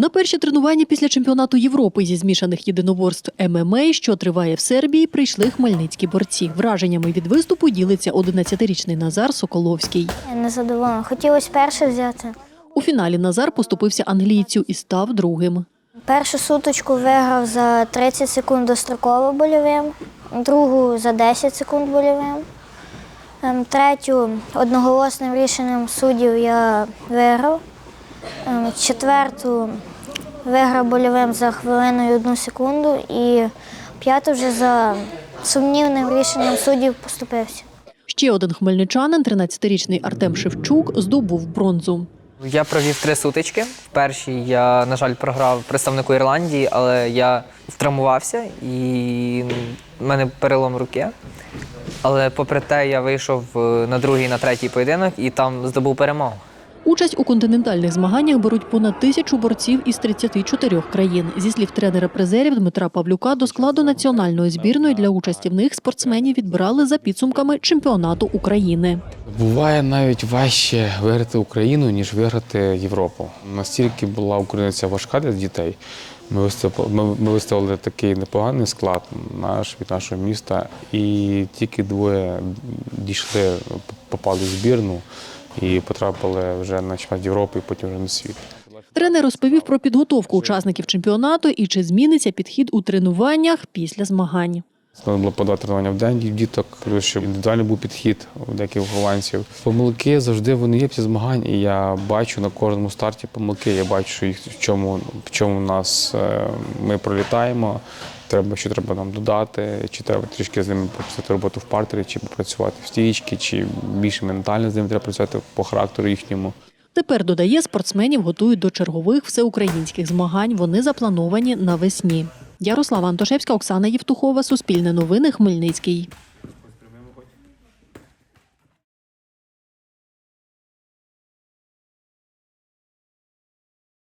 На перші тренування після чемпіонату Європи зі змішаних єдиноборств ММА, що триває в Сербії, прийшли хмельницькі борці. Враженнями від виступу ділиться 11-річний Назар Соколовський. Я не задоволена. Хотілося перше взяти. У фіналі Назар поступився англійцю і став другим. Першу суточку виграв за 30 секунд достроково больовим, другу за 10 секунд больовим. Ем, Третю одноголосним рішенням суддів я виграв. Ем, Четверту виграв больовим за хвилину і одну секунду. І п'яту вже за сумнівним рішенням суддів поступився. Ще один хмельничанин, 13-річний Артем Шевчук, здобув бронзу. Я провів три сутички. В першій я, на жаль, програв представнику Ірландії, але я втравмувався і в мене перелом руки. Але попри те, я вийшов е, на другий, на третій поєдинок і там здобув перемогу. Участь у континентальних змаганнях беруть понад тисячу борців із 34 країн. Зі слів тренера призерів Дмитра Павлюка, до складу національної збірної для участі в них спортсменів відбирали за підсумками чемпіонату України. Буває навіть важче виграти Україну, ніж виграти Європу. Настільки була Україна важка для дітей. Ми виставили, ми виставили такий непоганий склад наш від нашого міста, і тільки двоє дійшли, попали в збірну і потрапили вже на чемпіонат Європи, і потім вже на світ. Тренер розповів про підготовку учасників чемпіонату і чи зміниться підхід у тренуваннях після змагань. Треба було по два тренування в день в діток, щоб індивідуальний був підхід у деяких вихованців. Помилки завжди вони є після змагань, і я бачу на кожному старті помилки. Я бачу, їх в чому в чому нас е, ми пролітаємо. Треба, що треба нам додати, чи треба трішки з ними пописати роботу в партері, чи попрацювати в стічці, чи більше ментально з ними треба працювати по характеру їхньому. Тепер додає, спортсменів готують до чергових всеукраїнських змагань. Вони заплановані навесні. Ярослава Антошевська, Оксана Євтухова, Суспільне новини, Хмельницький.